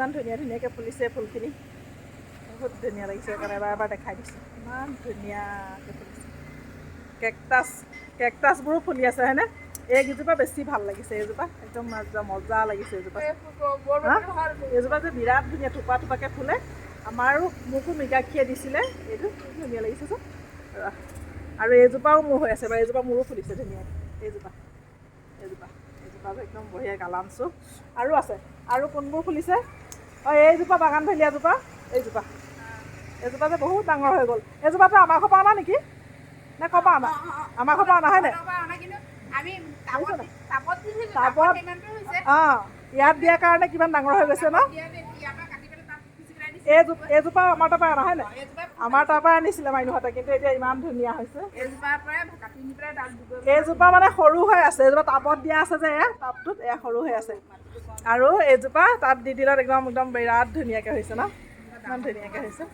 ইমান ধুনীয়া ধুনীয়াকৈ ফুলিছে ফুলখিনি। বহুত ধুনীয়া লাগিছে সেইকাৰণে এবাৰ এবাৰ দেখাই দিছোঁ। ইমান ধুনীয়াকৈ ফুলিছে। কেকটাছ কেকটাছবোৰো ফুলি আছে হয়নে? এইকেইজোপা বেছি ভালো লাগিছে এইজোপা। একদম মজা মজা লাগিছে এইজোপা। হা? এইজোপা যে বিৰাট ধুনীয়া থোপা থোপাকৈ ফুলে আমাৰো মোকো মৃগাক্ষীয়ে দিছিলে। এইটো ধুনীয়া লাগিছে চোন। আৰু এইজোপাও মোৰ হৈ আছে বাৰু এইজোপা মোৰো ফুলিছে ধুনীয়াকৈ এইজোপা এইজোপা এইজোপা একদম বঢ়িয়া গালাঞ্চো আৰু আছে আৰু কোনবোৰ ফুলিছে? অঁ এইজোপা বাগান ভেলিয়াজোপা এইজোপা এইজোপা যে বহুত ডাঙৰ হৈ গ'ল। এইজোপাটো আমাৰ ঘৰৰ পৰা অনা নেকি? নে ক'ৰ পৰা অনা আমাৰ ঘৰৰ পৰা অনা হয়নে? আমি টাবত অঁ ইয়াত দিয়াৰ কাৰণে কিমান ডাঙৰ হৈ গৈছে ন? এইজোপা এইজোপা আমাৰ তাৰ পৰা অনা হয়নে এইজোপা আমাৰ তাৰ পৰা আনিছিলে মাইনুহঁতে কিন্তু এতিয়া ইমান ধুনীয়া হৈছে। এইজোপা মানে সৰু হৈ আছে এইজোপা টাবত দিয়া আছে যে এয়া টাবটোত এয়া সৰু হৈ আছে। আৰু এইজোপা তাত দি দিলত একদম একদম বিৰাট ধুনীয়াকৈ হৈছে ন? ইমান ধুনীয়াকৈ হৈছে।